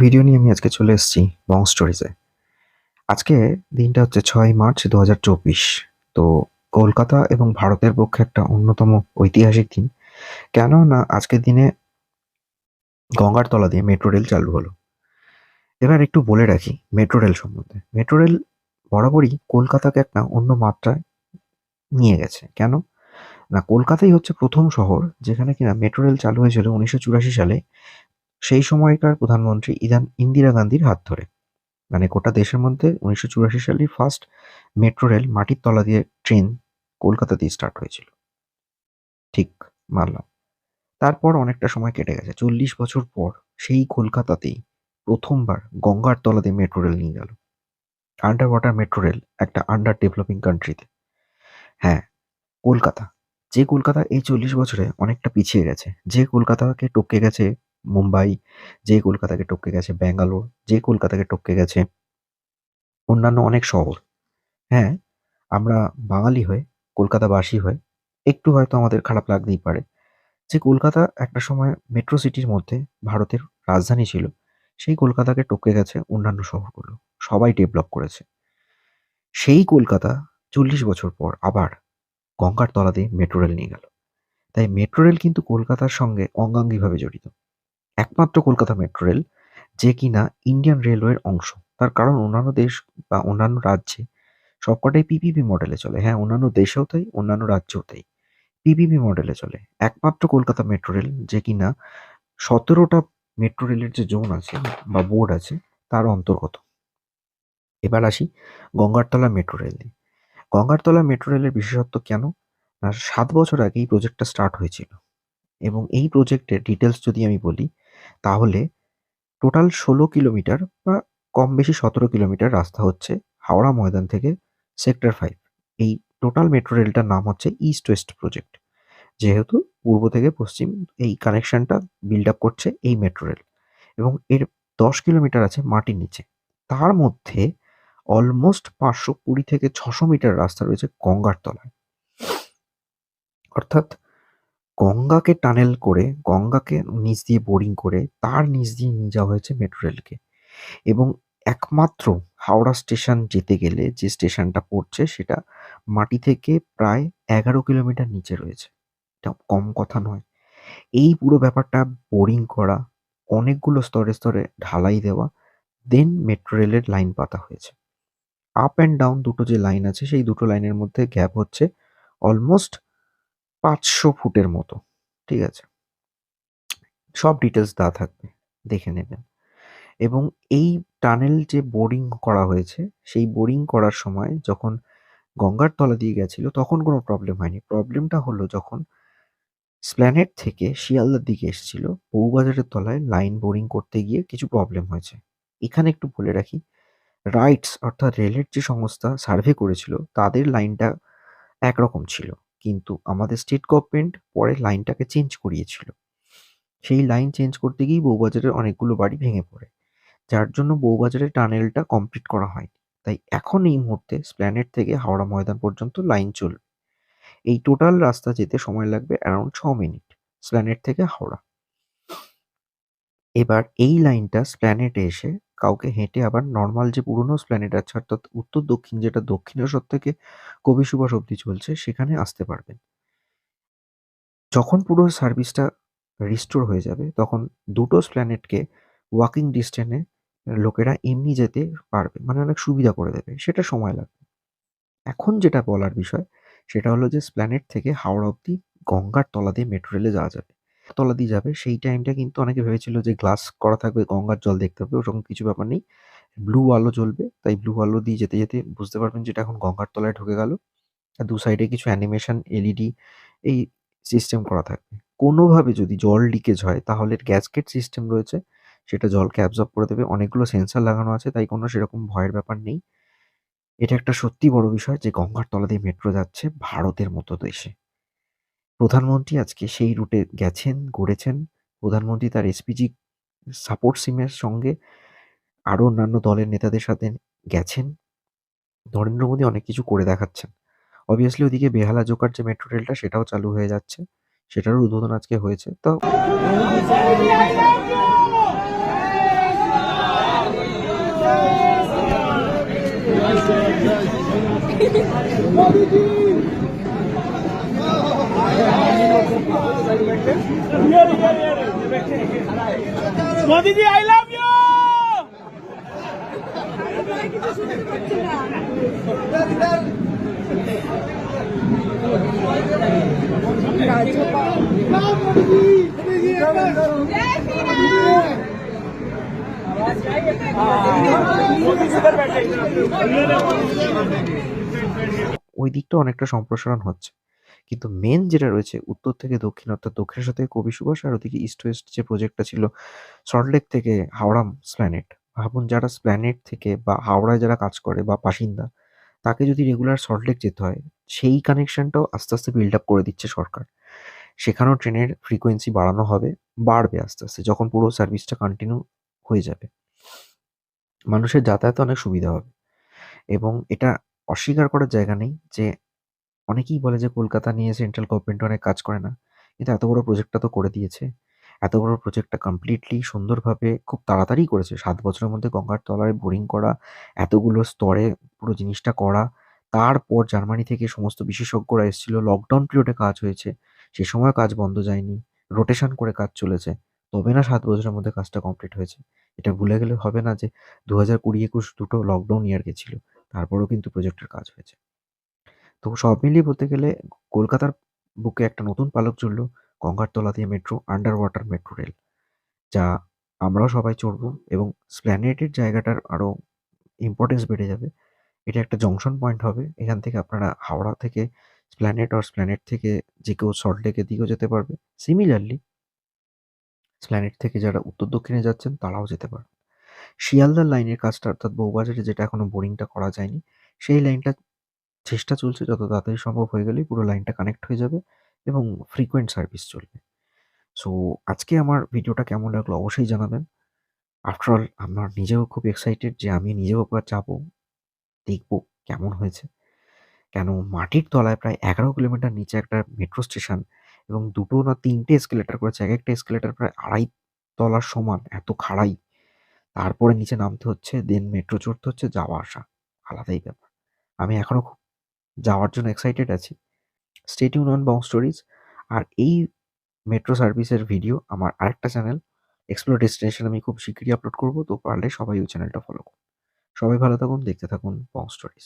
Video নিয়ে আমি আজকে চলে এসেছি বং স্টোরিজে আজকে দিনটা হচ্ছে ছয় মার্চ দু হাজার চব্বিশ। তো কলকাতা এবং ভারতের পক্ষে একটা অন্যতম ঐতিহাসিক দিন। কেন না আজকের দিনে গঙ্গার তলা দিয়ে মেট্রো রেল চালু হলো। এবার একটু বলে রাখি মেট্রো রেল সম্বন্ধে। মেট্রো রেল বরাবরই কলকাতাকে একটা অন্য মাত্রায় নিয়ে গেছে। কেন? না, কলকাতাই হচ্ছে প্রথম শহর যেখানে কিনা মেট্রো রেল চালু হয়েছিল উনিশশো চুরাশি সালে। সেই সময়কার প্রধানমন্ত্রী ইদান ইন্দিরা গান্ধীর হাত ধরে। মানে গোটা দেশের মধ্যে উনিশশো চুরাশি সালে ফার্স্ট মেট্রো রেল মাটির তলা দিয়ে ট্রেন কলকাতা দিয়ে স্টার্ট হয়েছিল। ঠিক মানলাম। তারপর অনেকটা সময় কেটে গেছে। চল্লিশ বছর পর সেই কলকাতাতেই প্রথমবার গঙ্গার তলা দিয়ে মেট্রো রেল নিয়ে গেল। আন্ডার ওয়াটার মেট্রো রেল একটা আন্ডার ডেভেলপিং কান্ট্রিতে হ্যাঁ কলকাতা। যে কলকাতা এই চল্লিশ বছরে অনেকটা পিছিয়ে গেছে। যে কলকাতাকে টপকে গেছে মুম্বাই, যে কলকাতাকে টপকে গেছে ব্যাঙ্গালোর, যে কলকাতাকে টপকে গেছে অন্যান্য অনেক শহর। হ্যাঁ আমরা বাঙালি হয়ে, কলকাতাবাসী হয়ে একটু হয়তো আমাদের খারাপ লাগতেই পারে। যে কলকাতা একটা সময় মেট্রো সিটির মধ্যে ভারতের রাজধানী ছিল, সেই কলকাতাকে টপকে গেছে অন্যান্য শহরগুলো। সবাই ডেভেলপ করেছে। সেই কলকাতা চল্লিশ বছর পর আবার গঙ্গার তলা দিয়ে মেট্রো রেল নিয়ে গেল। তাই মেট্রো রেল কিন্তু কলকাতার সঙ্গে অঙ্গাঙ্গিভাবে জড়িত। একমাত্র কলকাতা মেট্রো রেল, যে কিনা ইন্ডিয়ান রেলওয়ের অংশ। তার কারণ অন্যান্য দেশ বা অন্যান্য রাজ্যে সবকটাই পিপিপি মডেলে চলে। হ্যাঁ অন্যান্য দেশেও তাই, অন্যান্য রাজ্যেও তাই। পিপিপি মডেলে চলে। একমাত্র কলকাতা মেট্রো রেল, যে কিনা সতেরোটা মেট্রো রেলের যে জোন আছে বা বোর্ড আছে, তার অন্তর্গত। এবার আসি গঙ্গারতলা মেট্রো রেল নিয়ে। গঙ্গারতলা মেট্রো রেলের বিশেষত্ব কেন? না, সাত বছর আগে এই প্রজেক্টটা স্টার্ট হয়েছিল। এবং এই প্রজেক্টের ডিটেলস যদি আমি বলি তাহলে টোটাল ষোলো কিলোমিটার বা কম বেশি সতেরো কিলোমিটার রাস্তা হচ্ছে হাওড়া ময়দান থেকে সেক্টর ফাইভ এই টোটাল মেট্রো রেলটার নাম হচ্ছে ইস্ট ওয়েস্ট প্রজেক্ট যেহেতু পূর্ব থেকে পশ্চিম এই কানেকশনটা বিল্ড আপ করছে এই মেট্রো রেল এবং এর দশ কিলোমিটার আছে মাটির নিচে। তার মধ্যে অলমোস্ট পাঁচশো কুড়ি থেকে ছশো মিটার রাস্তা রয়েছে গঙ্গার তলায়। অর্থাৎ গঙ্গাকে টানেল করে, গঙ্গাকে নিচ দিয়ে বোরিং করে তার নিচ দিয়ে নিয়ে যাওয়া হয়েছে মেট্রো রেলকে। এবং একমাত্র হাওড়া স্টেশন যেতে গেলে যে স্টেশনটা পড়ছে সেটা মাটি থেকে প্রায় এগারো কিলোমিটার নিচে রয়েছে। এটা কম কথা নয়। এই পুরো ব্যাপারটা বোরিং করা, অনেকগুলো স্তরে স্তরে ঢালাই দেওয়া দেন মেট্রো রেলের লাইন পাতা হয়েছে। আপ অ্যান্ড ডাউন দুটো যে লাইন আছে, সেই দুটো লাইনের মধ্যে গ্যাপ হচ্ছে। অলমোস্ট পাঁচশো ফুটের মতো, ঠিক আছে? সব ডিটেলস দেওয়া থাকবে, দেখে নেবেন। এবং এই টানেল যে বোরিং করা হয়েছে, সেই বোরিং করার সময় যখন গঙ্গার তলা দিয়ে গেছিল, তখন কোনো প্রবলেম হয়নি। প্রবলেমটা হলো যখন স্প্ল্যানেট থেকে শিয়ালদার দিকে এসেছিল, বউবাজারের তলায় লাইন বোরিং করতে গিয়ে কিছু প্রবলেম হয়েছে। এখানে একটু বলে রাখি রাইটস অর্থাৎ রেলের যে সংস্থা সার্ভে করেছিল, তাদের লাইনটা একরকম ছিল। কিন্তু আমাদের স্টেট গভর্নমেন্ট পরে লাইনটাকে চেঞ্জ করিয়েছিল। সেই লাইন চেঞ্জ করতে গিয়েই বউবাজারের অনেকগুলো বাড়ি ভেঙে পড়ে। যার জন্য বউবাজারের টানেলটা কমপ্লিট করা হয়নি। তাই এখন এই মুহূর্তে স্প্ল্যানেট থেকে হাওড়া ময়দান পর্যন্ত লাইন চলবে। এই টোটাল রাস্তা যেতে সময় লাগবে অ্যারাউন্ড ছ মিনিট স্প্ল্যানেট থেকে হাওড়া। এবার এই লাইনটা স্প্ল্যানেটে এসে কাউকে হেঁটে আবার নর্মাল যে পুরনো স্প্ল্যানেট আছে, অর্থাৎ উত্তর দক্ষিণ, যেটা দক্ষিণেশ্বর থেকে কবি সুভাষ অব্দি চলছে, সেখানে আসতে পারবেন। যখন পুরো সার্ভিসটা রিস্টোর হয়ে যাবে, তখন দুটো স্প্ল্যানেটকে ওয়াকিং ডিস্টেন্সে লোকেরা এমনি যেতে পারবে মানে অনেক সুবিধা করে দেবে, সেটা সময় লাগবে। এখন যেটা বলার বিষয়, সেটা হলো যে স্প্ল্যানেট থেকে হাওড়া অব্দি গঙ্গার তলা দিয়ে মেট্রো রেলে যাওয়া যাবে। তলা দিয়ে যাবে। সেই টাইমটা কিন্তু অনেকে ভেবেছিল যে গ্লাস করা থাকবে, গঙ্গার জল দেখতে হবে, ওরকম কিছু ব্যাপার নেই। ব্লু আলো জ্বলবে, তাই ব্লু আলো দিয়ে যেতে যেতে বুঝতে পারবেন যেটা এখন গঙ্গার তলায় ঢুকে গেল। আর দু সাইডে কিছু অ্যানিমেশন এলইডি এই সিস্টেম করা থাকবে। কোনোভাবে যদি জল লিকেজ হয়, তাহলে গ্যাসকেট সিস্টেম রয়েছে, সেটা জলকে অ্যাবজর্ব করে দেবে। অনেকগুলো সেন্সার লাগানো আছে, তাই কোনো সেরকম ভয়ের ব্যাপার নেই। এটা একটা সত্যি বড় বিষয় যে গঙ্গার তলা দিয়ে মেট্রো যাচ্ছে ভারতের মতো দেশে। প্রধানমন্ত্রী আজকে সেই রুটে গেছেন, গড়েছেন। প্রধানমন্ত্রী তার এসপিজি সাপোর্ট সিমের সঙ্গে আরও অন্যান্য দলের নেতাদের সাথে গেছেন। নরেন্দ্র মোদী অনেক কিছু করে দেখাচ্ছেন। অবভিয়াসলি ওদিকে বেহালা জোকার যে মেট্রো রেলটা সেটাও চালু হয়ে যাচ্ছে। সেটারও উদ্বোধন আজকে হয়েছে। তো মোদীজি মোদিজি আই লাভ ইউ ওই দিকটা অনেকটা সম্প্রসারণ হচ্ছে। কিন্তু মেন যেটা রয়েছে, উত্তর থেকে দক্ষিণ, অর্থাৎ দক্ষিণের সাথে কবি সুভাষ আর ওদিকে ইস্ট ওয়েস্ট যে প্রজেক্টটা ছিল সল্টলেক থেকে হাওড়া স্প্ল্যানেট ভাবুন যারা স্প্ল্যানেট থেকে বা হাওড়ায় যারা কাজ করে বা বাসিন্দা, তাকে যদি রেগুলার সল্টলেক যেতে হয়, সেই কানেকশনটাও আস্তে আস্তে বিল্ড আপ করে দিচ্ছে সরকার। সেখানেও ট্রেনের ফ্রিকোয়েন্সি বাড়ানো হবে, বাড়বে আস্তে আস্তে, যখন পুরো সার্ভিসটা কন্টিনিউ হয়ে যাবে। মানুষের যাতায়াতে অনেক সুবিধা হবে। এবং এটা অস্বীকার করার জায়গা নেই যে অনেকেই বলে যে কলকাতা নিয়ে সেন্ট্রাল গভর্নমেন্ট অনেক কাজ করে না। কিন্তু এত বড় প্রজেক্টটা তো করে দিয়েছে। এত বড় প্রজেক্টটা কমপ্লিটলি সুন্দরভাবে খুব তাড়াতাড়ি করেছে। সাত বছরের মধ্যে গঙ্গার তলায় বোরিং করা, এতগুলো স্তরে পুরো জিনিসটা করা। তারপর জার্মানি থেকে সমস্ত বিশেষজ্ঞরা এসেছিল লকডাউন পিরিয়ডে কাজ হয়েছে। সে সময় কাজ বন্ধ যায়নি। রোটেশন করে কাজ চলেছে। তবে না সাত বছরের মধ্যে কাজটা কমপ্লিট হয়েছে। এটা ভুলে গেলে হবে না যে দু হাজার কুড়ি একুশ দুটো লকডাউন ইয়ার গেছিল। তারপরেও কিন্তু প্রজেক্টের কাজ হয়েছে। তো সব মিলিয়ে বলতে গেলে কলকাতার বুকে একটা নতুন পালক চলল গঙ্গার তলা দিয়ে metro under water metro rail যা আমরাও সবাই চড়বো এবং স্প্ল্যানেটের জায়গাটার আরও ইম্পর্টেন্স বেড়ে যাবে। এটা একটা জংশন পয়েন্ট হবে, এখান থেকে আপনারা হাওড়া থেকে স্প্ল্যানেট আর স্প্ল্যানেট থেকে যে কেউ সল্টলেকের দিকেও যেতে পারবে। সিমিলারলি স্প্ল্যানেট থেকে যারা উত্তর দক্ষিণে যাচ্ছেন তারাও যেতে পারবে শিয়ালদার লাইনের কাজটা অর্থাৎ বউবাজারে যেটা এখনও বোরিংটা করা যায়নি, সেই লাইনটা চেষ্টা চলছে যত তাড়াতাড়ি সম্ভব হয়ে গেলেই পুরো লাইনটা কানেক্ট হয়ে যাবে এবং ফ্রিকোয়েন্ট সার্ভিস চলবে। সো আজকে আমার ভিডিওটা কেমন লাগল অবশ্যই জানাবেন। আফটারঅল আমার নিজেও খুব এক্সাইটেড যে আমি নিজেও একবার যাব, দেখব কেমন হয়েছে। কেন মাটির তলায় প্রায় এগারো কিলোমিটার নিচে একটা মেট্রো স্টেশন এবং দুটো না তিনটে এসকেলেটার করেছে, এক একটা এসকেলেটার প্রায় আড়াই তলার সমান, এত খাড়াই। তারপরে নিচে নামতে হচ্ছে দেন মেট্রো চড়তে হচ্ছে, যাওয়া আসা। আলাদাই ব্যাপার। আমি এখনও খুব যাওয়ার জন্য এক্সাইটেড আছি। স্টেট ইউনিয়ন বং স্টোরিজ আর এই মেট্রো সার্ভিসের ভিডিও আমার আরেকটা চ্যানেল এক্সপ্লোর ডেস্টিনেশন আমি খুব শীঘ্রই আপলোড করব, তো পারলে সবাই ওই চ্যানেলটা ফলো করুন। সবাই ভালো থাকুন, দেখতে থাকুন বং স্টোরিজ